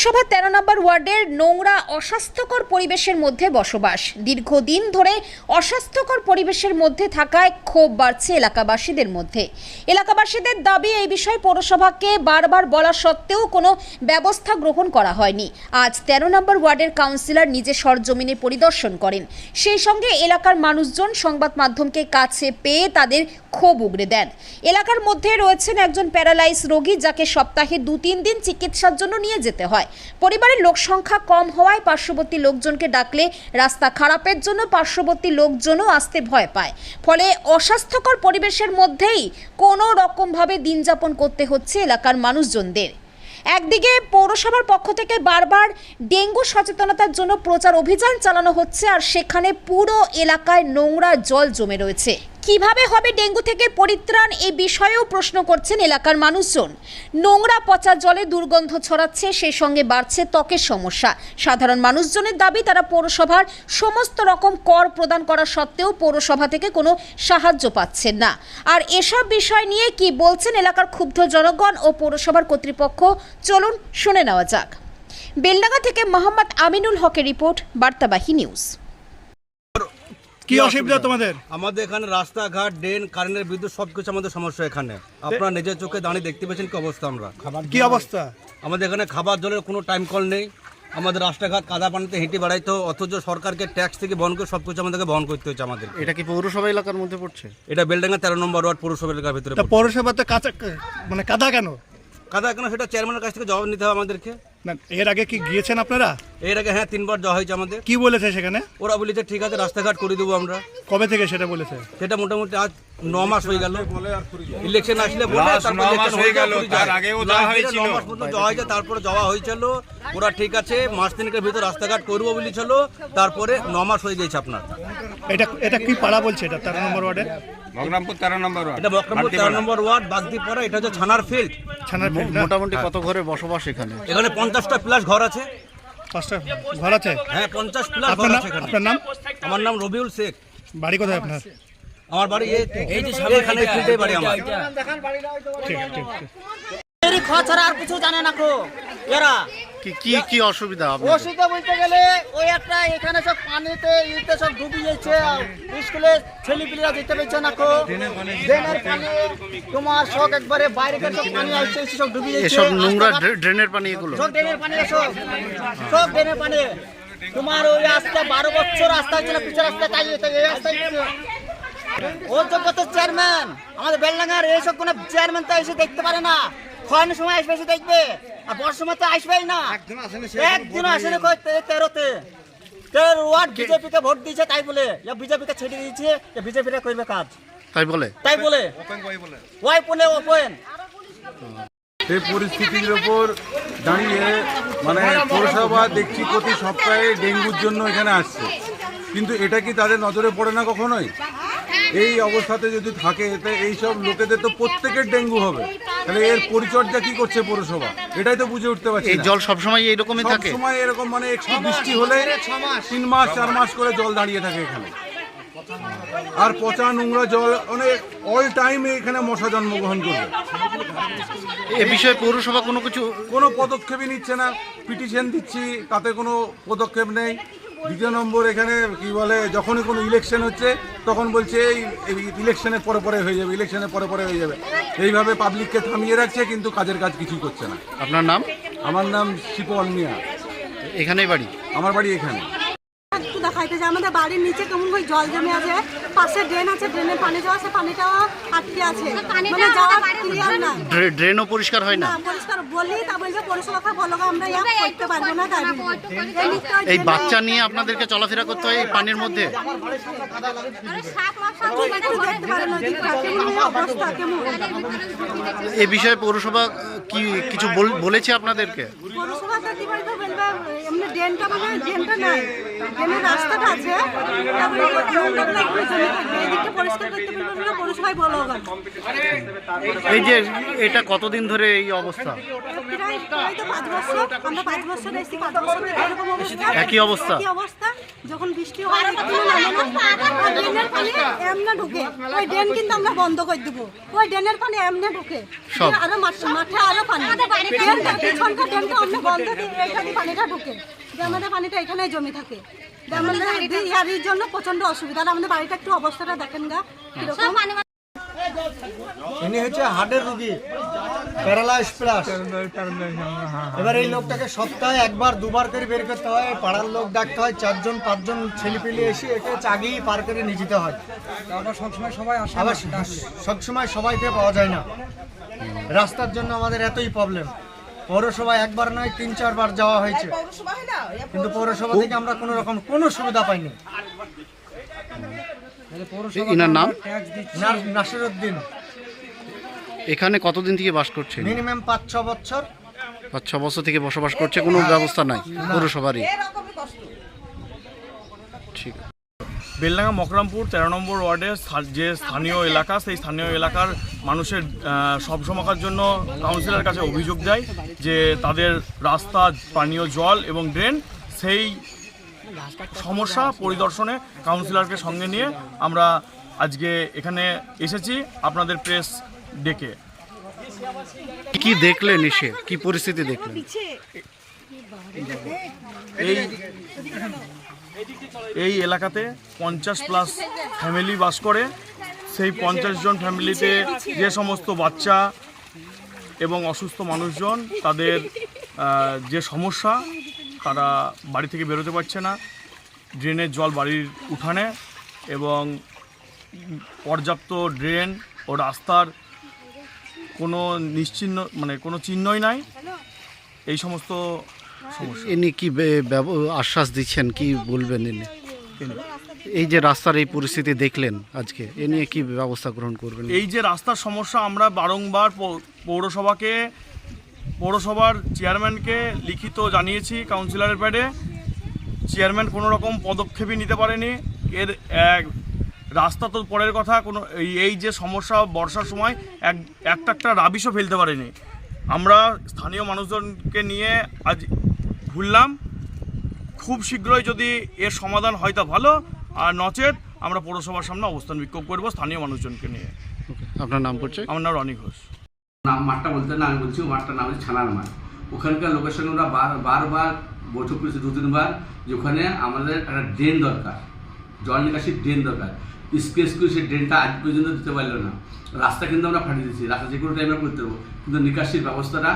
পৌরসভা তেরো নম্বর ওয়ার্ডের নোংরা অস্বাস্থ্যকর পরিবেশের মধ্যে বসবাস। দীর্ঘদিন ধরে অস্বাস্থ্যকর পরিবেশের মধ্যে থাকায় ক্ষোভ বাড়ছে এলাকাবাসীদের মধ্যে। এলাকাবাসীদের দাবি, এই বিষয়ে পৌরসভাকে বারবার বলা সত্ত্বেও কোনো ব্যবস্থা গ্রহণ করা হয়নি। আজ তেরো নম্বর ওয়ার্ডের কাউন্সিলর নিজে সরজমিনে পরিদর্শন করেন। সেই সঙ্গে এলাকার মানুষজন সংবাদ মাধ্যমকে কাছে পেয়ে তাদের ক্ষোভ উগড়ে দেন। এলাকার মধ্যে রয়েছেন একজন প্যারালাইজ রোগী যাকে সপ্তাহে দু তিন দিন চিকিৎসার জন্য নিয়ে যেতে হয়। পরিবারের লোক সংখ্যা কম হওয়ায় পার্শ্ববর্তী লোকজনকে ডাকলে রাস্তা খারাপের জন্য পার্শ্ববর্তী লোকজনও আসতে ভয় পায়। ফলে অস্বাস্থ্যকর পরিবেশের মধ্যেই কোনো রকমভাবে দিন যাপন করতে হচ্ছে এলাকার মানুষজনদের। একদিকে পৌরসভার পক্ষ থেকে বারবার ডেঙ্গু সচেতনতার জন্য প্রচার অভিযান চালানো হচ্ছে আর সেখানে পুরো এলাকায় নোংরা জল জমে রয়েছে। কীভাবে হবে ডেঙ্গু থেকে পরিত্রাণ এই বিষয়েও প্রশ্ন করছেন এলাকার মানুষজন। নোংরা পচা জলে দুর্গন্ধ ছড়াচ্ছে সেই সঙ্গে বাড়ছে ত্বকের সমস্যা। সাধারণ মানুষজনের দাবি, তারা পৌরসভার সমস্ত রকম কর প্রদান করা সত্ত্বেও পৌরসভা থেকে কোনো সাহায্য পাচ্ছেন না। আর এসব বিষয় নিয়ে কি বলছেন এলাকার ক্ষুব্ধ জনগণ ও পৌরসভার কর্তৃপক্ষ? চলুন শুনে নেওয়া যাক। বেলডাঙ্গা থেকে মোহাম্মদ আমিনুল হকের রিপোর্ট, বার্তাবাহী নিউজ। কি অসুবিধা তোমাদের? আমাদের এখানে রাস্তাঘাট ড্রেন কারেন্টের বিদ্যুৎ সবকিছু আমাদের সমস্যা এখানে। আপনারা নিজের চোখে দাঁড়িয়ে দেখতে পেয়েছেন কি অবস্থা আমরা। কি অবস্থা? আমাদের এখানে খাবার জলের কোনো টাইম কল নেই। আমাদের রাস্তাঘাট কাদা পানিতে হেঁটে বেড়াইতে অথচ সরকারকে ট্যাক্স থেকে বহন করে সব কিছু আমাদেরকে বহন করতে হচ্ছে আমাদের। এটা কি পৌরসভা এলাকার মধ্যে পড়ছে? এটা বেলডাঙ্গা তেরো নম্বর ওয়ার্ড পৌরসভা এলাকার ভিতরে। পৌরসভাতে কাঁচা মানে কাদা কেন? কাদা কেন? সেটা চেয়ারম্যানের কাছ থেকে জবাব নিতে হবে আমাদেরকে। না এর আগে কি গিয়েছেন আপনারা? এর আগে হ্যাঁ তিনবার যাওয়া হয়েছে আমাদের। কি বলেছে সেখানে? ওরা বলেছে ঠিক আছে রাস্তাঘাট করে দেবো আমরা। কবে থেকে সেটা বলেছে? সেটা মোটামুটি আজ ন মাস হয়ে গেল। ইলেকশন আসলে বলে তারপর ন হয়ে গেল, তার আগেও যাওয়া হয়েছিল। ন মাস পর্যন্ত যাওয়া হয়েছে তারপরে যাওয়া হয়েছিল। ওরা ঠিক আছে মাস তিনেকের ভিতর রাস্তাঘাট করব বলেছিল তারপরে ন মাস হয়ে গেছে আপনার। এটা এটা কি পাড়া বলছে এটা? তেরো নম্বর ওয়ার্ডে? বগরামপুর তেরো নম্বর ওয়ার্ড। এটা বক্রমপুর তেরো নম্বর ওয়ার্ড বাগদিপাড়া এটা হচ্ছে ছানার ফিল্ড ছানার ফিল্ড মোটামুটি কত ঘরে বসবাস এখানে? এখানে পঞ্চাশটা প্লাস ঘর আছে। পাঁচটা ঘর আছে? হ্যাঁ পঞ্চাশ প্লাস ঘর আছে এখানে। আপনার নাম? আমার নাম রবিউল শেখ। বাড়ি কোথায় আপনার? আমার বাড়ি এই এই যে এখানে ফিল্ডে বাড়ি আমার। ঠিক ঠিক ঠিক। এরই খাওয়া ছাড়া আর কিছু জানে না কো এরা। কি কি কি অসুবিধা? অসুবিধা বলতে গেলে ওই একটা এখানে সব পানিতে ইতে সব ডুবি যাচ্ছে স্কুলে ছেলেপিলেরা যেতে পারছে না কো ড্রেনের পানি তোমার সব একবারে বাইরে সব পানি আসছে সব নোংরা ড্রেনের পানি এগুলো? সব ড্রেনের পানি সব। সব ড্রেনের পানি। তোমার ওই রাস্তা বারো বছর রাস্তা হচ্ছে না পিছের রাস্তা তাই তাই এই রাস্তায় ওর চেয়ারম্যান আমাদের বেলডাঙ্গার এইসব কোনো চেয়ারম্যান তো এসে দেখতে পারে না। খরানোর সময় আসবে এসে দেখবে। আর বর্ষার সময় তো আসবেই না। একদিন আসেনি কই তে- তেরোতে। তেরো ওয়ার্ড বিজেপিকে ভোট দিয়েছে তাই বলে। বিজেপিকে ছেড়ে দিয়েছে করবে কাজ। তাই বলে? তাই বলে। ওয়াই বলে ওপেন। এই পরিস্থিতির ওপর দাঁড়িয়ে মানে পৌরসভা দেখছি প্রতি সপ্তাহে ডেঙ্গুর জন্য এখানে আসছে। কিন্তু এটা কি তাদের নজরে পড়ে না কখনোই? এই অবস্থাতে যদি থাকে তো এইসব লোকেদের তো প্রত্যেকের ডেঙ্গু হবে। তাহলে এর পরিচর্যা কি করছে পৌরসভা? এটাই তো বুঝে উঠতে পারছি এই। জল সবসময় এইরকমই থাকে? সময় এরকম মানে একটু বৃষ্টি হলে তিন মাস চার মাস করে জল দাঁড়িয়ে থাকে এখানে। আর পচা নোংরা জল মানে অল টাইম এখানে মশা জন্মগ্রহণ করবে। এ বিষয়ে পৌরসভা কোনো কিছু কোনো পদক্ষেপই নিচ্ছে না। পিটিশন দিচ্ছি তাতে কোনো পদক্ষেপ নেই। দ্বিতীয় নম্বর এখানে কি বলে যখনই কোনো ইলেকশন হচ্ছে তখন বলছে এই ইলেকশনের পরে পরে হয়ে যাবে ইলেকশনের পরে পরে হয়ে যাবে। এইভাবে পাবলিককে থামিয়ে রাখছে কিন্তু কাজের কাজ কিছুই করছে না। আপনার নাম? আমার নাম শিপন মিয়া এখানেই বাড়ি? আমার বাড়ি এখানে। একটু দেখাইতে যে আমাদের বাড়ির নিচে কেমন করে জল জমে আছে পাশে ড্রেন আছে ড্রেনে পানি যাওয়া আছে পানিটাও আটকে আছে। মানে যাওয়া ক্লিয়ার না। ড্রেনও পরিষ্কার হয় না? পরিষ্কার বলি তা বলছে পরিষেবা বলো আমরা ইয়া করতে পারব না তাই এই বাচ্চা নিয়ে আপনাদেরকে চলাফেরা করতে হয় এই পানির মধ্যে? এ বিষয়ে পৌরসভা কি কিছু বল- বলেছে আপনাদেরকে? পৌরসভা বলবে এমনি ড্রেনটা মানে ড্রেনটা নাই। ড্রেনের রাস্তাটা আছে। তারপরে একটু জমে থাকবে এদিকটা পরিষ্কার করতে পারবে না পৌরসভায় বলো এই যে এটা কতদিন ধরে এই অবস্থা? প্রায় প্রায় তো পাঁচ বছর। আমরা পাঁচ বছর এসেছি পাঁচ বছর এরকম অবস্থা। একই অবস্থা? একই অবস্থা। যখন বৃষ্টি হয় ড্রেনের পানি এমনে ঢুকে। ওই ড্রেন কিন্তু আমরা বন্ধ করে দেবো। ওই ড্রেনের পানি এমনে ঢুকে। সব? আরও মাঠ- মাঠে আরও পানি। ড্রেনটা পিছনটা ড্রেনটা অন্য বন্ধ দিয়ে এখানে পানিটা ঢুকে যে আমাদের পানিটা এখানে জমে থাকে। যে আমাদের ইয়ারির জন্য প্রচণ্ড অসুবিধা। আমাদের বাড়িটা একটু অবস্থাটা দেখেন গা কীরকম। ইনি হচ্ছে হার্টের রুগী প্যারালাইজ প্লাস। এবার এই লোকটাকে সপ্তাহে একবার দুবার করে বের করতে হয়। পাড়ার লোক ডাকতে হয় চারজন পাঁচজন ছেলেপিলে এসে একে চাগিয়ে পার করে নিয়ে যেতে হয়। আবার সবসময় সবাই আবার সবসময় সবাইকে পাওয়া যায় না। রাস্তার জন্য আমাদের এতই প্রবলেম পৌরসভায় একবার নয় তিন চারবার যাওয়া হয়েছে। কিন্তু পৌরসভা থেকে আমরা কোনো রকম কোনো সুবিধা পাইনি। ইনার নাম? নাসিরুদ্দিন। এখানে কতদিন থেকে বাস করছে মিনিমাম পাঁচ ছ বছর। পাঁচ ছ বছর থেকে বসবাস করছে কোনো ব্যবস্থা নাই পৌরসভারই। ঠিক। বেলডাঙ্গা মকরামপুর তেরো নম্বর ওয়ার্ডের যে স্থানীয় এলাকা সেই স্থানীয় এলাকার মানুষের সব সমকার জন্য কাউন্সিলর কাছে অভিযোগ দেয় যে তাদের রাস্তা পানীয় জল এবং ড্রেন সেই সমস্যা পরিদর্শনে কাউন্সিলরকে সঙ্গে নিয়ে আমরা আজকে এখানে এসেছি আপনাদের প্রেস ডেকে। কি দেখলেন এসে? কি পরিস্থিতি দেখলেন? এই এই এলাকাতে পঞ্চাশ প্লাস ফ্যামিলি বাস করে। সেই পঞ্চাশ জন ফ্যামিলিতে যে সমস্ত বাচ্চা এবং অসুস্থ মানুষজন তাদের যে সমস্যা তারা বাড়ি থেকে বেরোতে পারছে না। ড্রেনের জল বাড়ির উঠানে এবং পর্যাপ্ত ড্রেন ও রাস্তার কোনো নিশ্চিহ্ন মানে কোনো চিহ্নই নাই। এই সমস্ত সমস্যা। এনি কি আশ্বাস দিচ্ছেন কি বলবেন এনে এই যে রাস্তার এই পরিস্থিতি দেখলেন আজকে, এ নিয়ে কি ব্যবস্থা গ্রহণ করবেন? এই যে রাস্তার সমস্যা আমরা বারংবার পৌরসভাকে, পৌরসভার চেয়ারম্যানকে লিখিত জানিয়েছি কাউন্সিলরের প্যাডে। চেয়ারম্যান কোনো রকম পদক্ষেপই নিতে পারেনি। এর এক, রাস্তা তো পরের কথা, কোনো এই যে সমস্যা বর্ষার সময়, এক, একটা একটা রাবিশও ফেলতে পারেনি। আমরা স্থানীয় মানুষজনকে নিয়ে আজ ঘুরলাম। খুব শীঘ্রই যদি এর সমাধান হয় তা ভালো। আর নচেত আমরা পৌরসভার সামনে অবস্থান বিক্ষোভ করব স্থানীয় মানুষজনকে নিয়ে। আপনার নাম পরিচয় আমার নাম রনি ঘোষ। নাম মাঠটা বলতে না আমি বলছি মাঠটার নাম হচ্ছে ছানার মাঠ। ওখানকার লোকের সঙ্গে বার বারবার বৈঠক করেছে দু তিনবার যে ওখানে আমাদের একটা ড্রেন দরকার। জল নিকাশির ড্রেন দরকার। স্পেস করে সেই ড্রেনটা আজ পর্যন্ত দিতে পারল না। রাস্তা কিন্তু আমরা ফাটিয়ে দিচ্ছি রাস্তা যে কোনো টাইমে করতে পারব কিন্তু নিকাশির ব্যবস্থাটা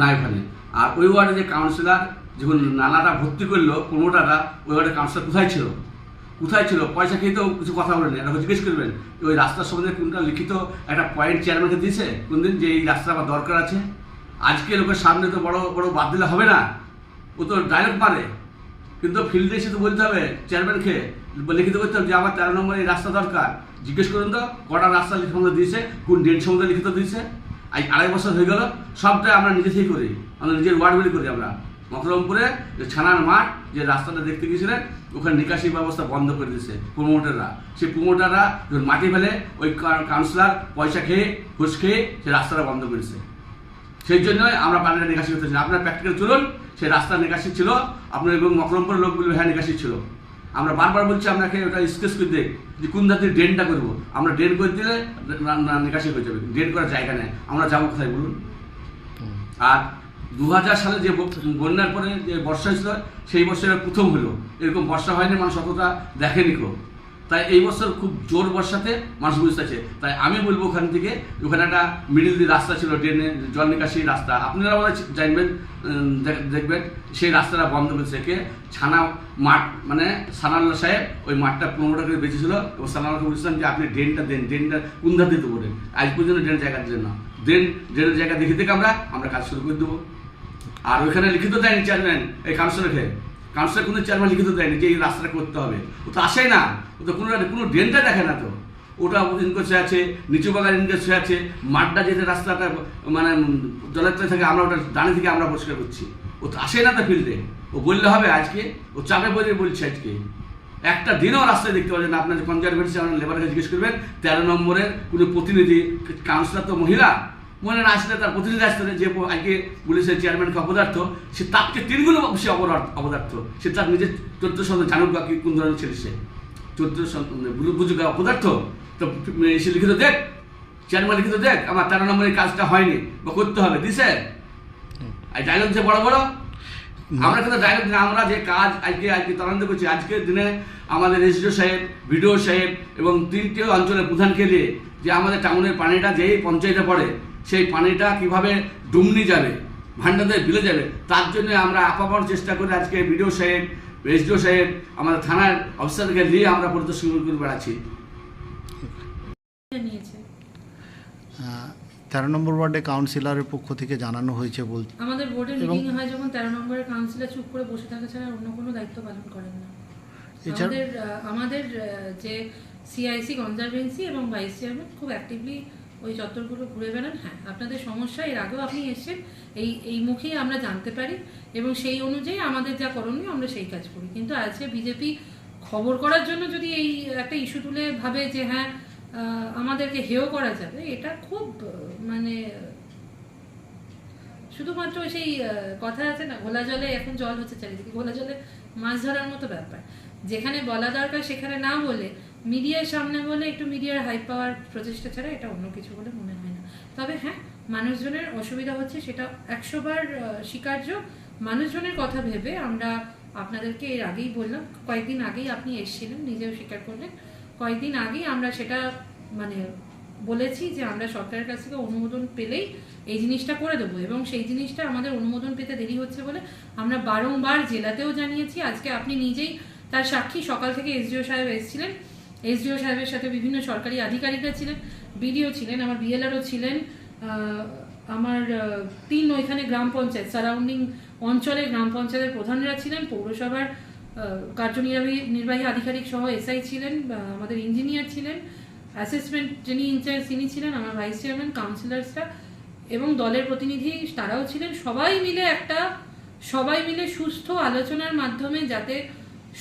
নাই ওখানে আর ওই ওয়ার্ডে যে কাউন্সিলর যখন নালাটা ভর্তি করল প্রমোটাররা ওই ওয়ার্ডে কাউন্সিলর কোথায় ছিল? কোথায় ছিল? পয়সা খেয়ে তো কিছু কথা বলেনি এটা জিজ্ঞেস করবেন ওই রাস্তার সম্বন্ধে কোনটা লিখিত? একটা পয়েন্ট চেয়ারম্যানকে দিয়েছে? কোনদিন যে এই রাস্তা আমার দরকার আছে। আজকে লোকের সামনে তো বড় বড় বাদ দিলে হবে না। ও তো ডায়লগ মারে। কিন্তু ফিল্ডে এসে তো বলতে হবে চেয়ারম্যানকে লিখিত করতে হবে যে আমার তেরো নম্বর এই রাস্তা দরকার। জিজ্ঞেস করুন তো, কটা রাস্তা লিখিত দিয়েছে? কোন ডেট সম্বন্ধে লিখিত দিয়েছে? আজ আড়াই বছর হয়ে গেল সবটাই আমরা নিজে থেকেই করি। আমরা নিজের ওয়ার্ডগুলি করি আমরা। মকরমপুরে যে ছানার মাঠ যে রাস্তাটা দেখতে গিয়েছিলেন ওখানে নিকাশি ব্যবস্থা বন্ধ করে দিয়েছে প্রমোটাররা। সেই প্রমোটাররা যখন মাটি ফেলে ওই কাউন্সিলর পয়সা খেয়ে ঘুষ খেয়ে সেই রাস্তাটা বন্ধ করেছে সেই জন্যই আমরা পানিটা নিকাশি করতেছি আপনার প্র্যাকটিক্যাল চলুন সেই রাস্তা নিকাশি ছিল। আপনার এবং মকরমপুরের লোকগুলো হ্যাঁ নিকাশি ছিল। আমরা বারবার বলছি আপনাকে ওটা স্কেচ করে দেখ যে কোন ধাতে ড্রেনটা করব? আমরা ড্রেন করে দিলে নিকাশি হয়ে যাবে। ড্রেন করার জায়গা নেই। আমরা যাব কোথায় বলুন? আর দু হাজার সালে যে বন্যার পরে যে বর্ষা হয়েছিল, সেই বছর প্রথম হলো। এরকম বর্ষা হয়নি, মানুষ অতটা দেখেনি কেউ তাই এই বছর খুব জোর বর্ষাতে মানুষ বুঝতেছে তাই আমি বলব ওখান থেকে, ওখানে একটা মিডিল দিয়ে রাস্তা ছিল, ড্রেনে জল নিকাশি রাস্তা। আপনারা বোধহয় জানবেন দেখবেন, সেই রাস্তাটা বন্ধ করেছে কে ছানা মাঠ মানে সানাল্লা সাহেব ওই মাঠটা পনেরো টাকা বেঁচেছিল। এবং সানাল্লাকে বলছিলাম যে, আপনি ড্রেনটা দেন, ড্রেনটা কোন দিতে বলেন। আজ পর্যন্ত ড্রেন জায়গা দিলেন না। ড্রেন ড্রেনের জায়গা দেখে দেখে আমরা আমরা কাজ শুরু করে দেবো। আর ওইখানে লিখিত দেয়নি চেয়ারম্যান এই কাউন্সিলরকে কাউন্সিলর কোনো চেয়ারম্যান লিখিত দেয়নি যে এই রাস্তাটা করতে হবে। ও তো আসেই না। ও তো কোনো কোনো ড্রেনটা দেখে না তো। ওটা ইনকোচ হয়ে আছে নিচু বাগান ইনকোচ হয়ে আছে মাঠটা যেতে রাস্তাটা মানে জলের তলায় থাকে আমরা ওটা ডানে থেকে আমরা পরিষ্কার করছি। ও তো আসেই না তো ফিল্ডে ও বললে হবে আজকে, ও চাপে বলে বলছে আজকে। একটা দিনও রাস্তায় দেখতে পাচ্ছেন আপনার কনজারভেন্সি আপনার লেবারকে জিজ্ঞেস করবেন, তেরো নম্বরের কোনো প্রতিনিধি কাউন্সিলর তো মহিলা মনে না আসলে তার প্রতিনিধি হবে, যে আজকে পুলিশের চেয়ারম্যানকে অপদার্থ সে তাকে তিনগুলো সে অপদার্থ সে তার নিজের চোদ্দ সন্তান জানুক বা কি কোন ধরনের ছেলে সে। চোদ্দ বুঝুক অপদার্থ তো সে লিখিত দেখ চেয়ারম্যান লিখিত দেখ আমার তেরো নম্বরের কাজটা হয়নি বা করতে হবে দিছে? আর ডায়লগ যে বড় বড় আমরা কিন্তু ডায়লগ আমরা যে কাজ আজকে আজকে তদন্ত করছি আজকের দিনে আমাদের এসডিও সাহেব ভিডিও সাহেব এবং তিনটে অঞ্চলের প্রধানকে দিয়ে যে আমাদের টাউনের পানিটা যেই পঞ্চায়েতে পড়ে সেই পানিটা কীভাবে ডুমনি যাবে ভান্ডারদের বিলে যাবে তার জন্য আমরা আপামর চেষ্টা করে আজকে বিডিও সাহেব এসডিও সাহেব আমাদের থানার অফিসারকে নিয়ে আমরা পরিদর্শন করে বেড়াচ্ছি। তেরো নম্বর ওয়ার্ডে কাউন্সিলরের পক্ষ থেকে জানানো হয়েছে বলতে। আমাদের বোর্ডের মিটিং হয় যখন তেরো নম্বরের কাউন্সিলর চুপ করে বসে থাকা ছাড়া অন্য কোনো দায়িত্ব পালন করেন না। আমাদের আমাদের যে সিআইসি কনজারভেন্সি এবং ভাইস চেয়ারম্যান খুব অ্যাক্টিভলি ওই চত্বরগুলো ঘুরে বেড়ান। হ্যাঁ আপনাদের সমস্যা, এর আগেও আপনি এসেছেন, এই এই মুখেই আমরা জানতে পারি এবং সেই অনুযায়ী আমাদের যা করণীয় আমরা সেই কাজ করি। কিন্তু আজকে বিজেপি খবর করার জন্য যদি এই একটা ইস্যু তুলে ভাবে যে হ্যাঁ আমাদেরকে হেয় করা যাবে, এটা খুব মানে শুধুমাত্র সেই কথা আছে না, ঘোলা জলে এখন জল হচ্ছে চারিদিকে, ঘোলা জলে মাছ ধরার মতো ব্যাপার। যেখানে বলা দরকার, সেখানে না বলে মিডিয়ার সামনে বলে একটু মিডিয়ার হাইপ পাওয়ার প্রচেষ্টা ছাড়া এটা অন্য কিছু বলে মনে হয় না। তবে হ্যাঁ মানুষজনের অসুবিধা হচ্ছে সেটা একশোবার স্বীকার্য। মানুষজনের কথা ভেবে আমরা আপনাদেরকে এর আগেই বললাম, কয়েকদিন আগেই আপনি এসেছিলেন, নিজেও স্বীকার করলেন। কয়েকদিন আগেই আমরা সেটা মানে বলেছি যে আমরা সরকারের কাছ থেকে অনুমোদন পেলেই এই জিনিসটা করে দেবো এবং সেই জিনিসটা আমাদের অনুমোদন পেতে দেরি হচ্ছে বলে আমরা বারংবার জেলাতেও জানিয়েছি। আজকে আপনি নিজেই তার সাক্ষী, সকাল থেকে এসডিও সাহেব এসেছিলেন। এসডিও সাহেবের সাথে বিভিন্ন সরকারি আধিকারিকরা ছিলেন, বিডিও ছিলেন, আমার বিএলআরও ছিলেন আমার তিন ওইখানে গ্রাম পঞ্চায়েত, সারাউন্ডিং অঞ্চলের গ্রাম পঞ্চায়েতের প্রধানরা ছিলেন, পৌরসভার কার্যনির্বাহী, নির্বাহী আধিকারিক সহ এসআই ছিলেন আমাদের ইঞ্জিনিয়ার ছিলেন, অ্যাসেসমেন্ট যিনি ইনচার্জ তিনি ছিলেন, আমার ভাইস চেয়ারম্যান, কাউন্সিলার্সরা এবং দলের প্রতিনিধি তারাও ছিলেন, সবাই মিলে একটা, সবাই মিলে সুস্থ আলোচনার মাধ্যমে যাতে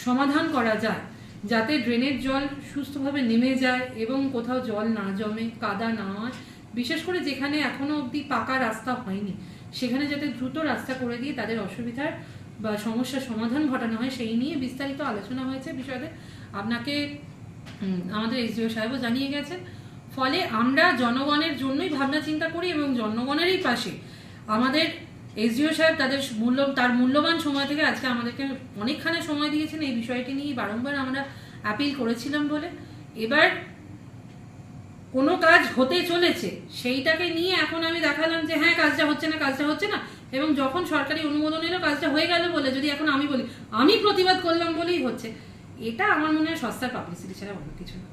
সমাধান করা যায়। যাতে ড্রেনের জল সুস্থভাবে নেমে যায় এবং কোথাও জল না জমে, কাদা না হয়। বিশেষ করে যেখানে এখনও অবধি পাকা রাস্তা হয়নি, সেখানে যাতে দ্রুত রাস্তা করে দিয়ে তাদের অসুবিধার বা সমস্যার সমাধান ঘটানো হয়, সেই নিয়ে বিস্তারিত আলোচনা হয়েছে বিষয়তে আপনাকে আমাদের এসডিও সাহেবও জানিয়ে গেছেন। ফলে আমরা জনগণের জন্যই ভাবনা চিন্তা করি এবং জনগণেরই পাশে আমাদের এসডিও সাহেব তাদের মূল্য তার মূল্যবান সময় থেকে আজকে আমাদেরকে অনেকখানি সময় দিয়েছেন। এই বিষয়টি নিয়ে বারংবার আমরা অ্যাপিল করেছিলাম বলে। এবার কোনো কাজ হতে চলেছে, সেইটাকে নিয়ে এখন আমি দেখালাম যে হ্যাঁ কাজটা হচ্ছে না, কাজটা হচ্ছে না। এবং যখন সরকারি অনুমোদন এলো, কাজটা হয়ে গেল বলে যদি এখন আমি বলি, আমি প্রতিবাদ করলাম বলেই হচ্ছে। এটা আমার মনে হয় সস্তার পাবলিসিটি ছাড়া অন্য কিছু না।